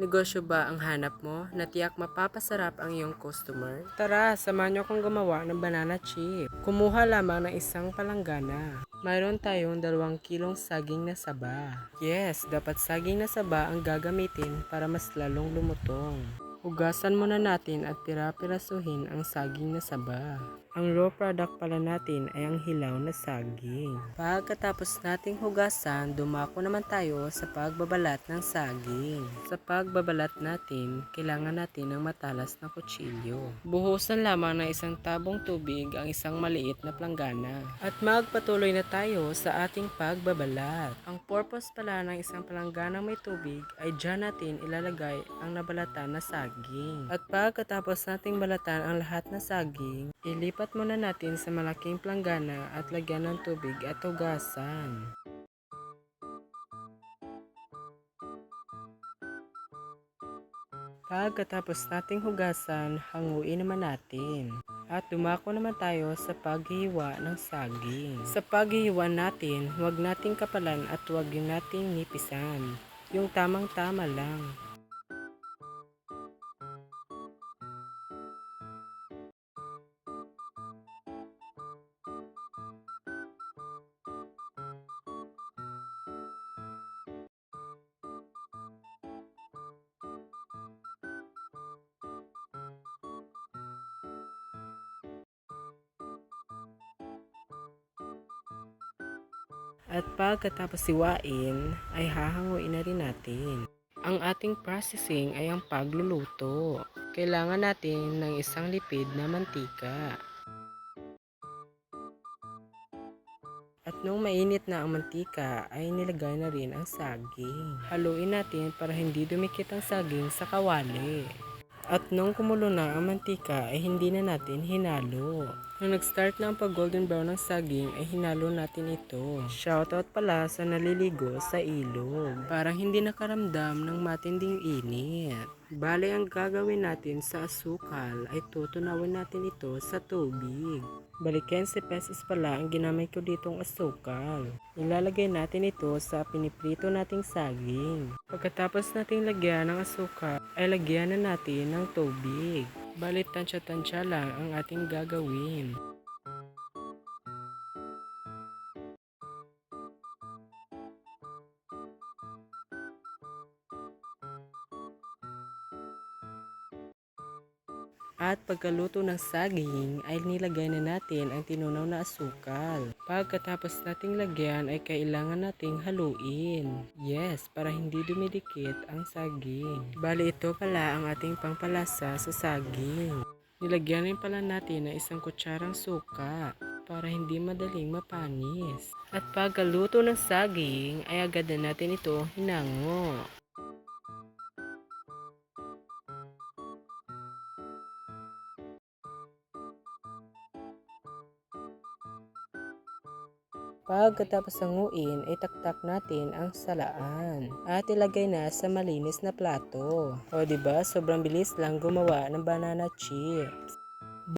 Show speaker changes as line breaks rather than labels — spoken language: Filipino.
Negosyo ba ang hanap mo na tiyak mapapasarap ang iyong customer? Tara, samahan niyo akong gumawa ng banana chip. Kumuha lamang ng isang palanggana. Mayroon tayong dalawang kilong saging na saba. Yes, dapat saging na saba ang gagamitin para mas lalong lumutong. Hugasan muna natin at pira-pirasuhin ang saging na saba. Ang raw product pala natin ay ang hilaw na saging. Pagkatapos nating hugasan, dumako naman tayo sa pagbabalat ng saging. Sa pagbabalat natin, kailangan natin ng matalas na kutsilyo. Buhusan lamang ng isang tabong tubig ang isang maliit na planggana. At magpatuloy na tayo sa ating pagbabalat. Ang purpose pala ng isang palanggana may tubig ay dyan natin ilalagay ang nabalatan na saging. At pagkatapos nating balatan ang lahat na saging, ilipat muna natin sa malaking planggana at lagyan ng tubig at hugasan. Pagkatapos nating hugasan, hanguin naman natin. At dumako naman tayo sa paghihiwa ng saging. Sa paghihiwa natin, huwag nating kapalan at huwag nating nipisan. Yung tamang-tama lang. At pagkatapos siwain, ay hahanguin na rin natin. Ang ating processing ay ang pagluluto. Kailangan natin ng isang lipid na mantika. At nung mainit na ang mantika, ay nilagay na rin ang saging. Haluin natin para hindi dumikit ang saging sa kawali. At nung kumulo na ang mantika ay hindi na natin hinalo. Nung nag-start na ang pag golden brown ng saging ay hinalo natin ito. Shoutout pala sa naliligo sa ilog. Parang hindi nakaramdam ng matinding init. Bale ang gagawin natin sa asukal ay tutunawin natin ito sa tubig. Balikan si pesos pala ang ginamit ko ditong asukal. Ilalagay natin ito sa piniprito nating saging. Pagkatapos nating lagyan ng asukal, ay lagyan na natin ng tubig. Balit tansya-tansya lang ang ating gagawin. At pagkaluto ng saging ay nilagay na natin ang tinunaw na asukal. Pagkatapos nating lagyan ay kailangan nating haluin. Yes, para hindi dumidikit ang saging. Bali ito pala ang ating pangpalasa sa saging. Nilagyan rin pala natin ng isang kutsarang suka para hindi madaling mapanis. At pagkaluto ng saging ay agad na natin ito hinango. Pagkatapos sanguin ay taktak natin ang salaan at ilagay na sa malinis na plato. O ba sobrang bilis lang gumawa ng banana chips.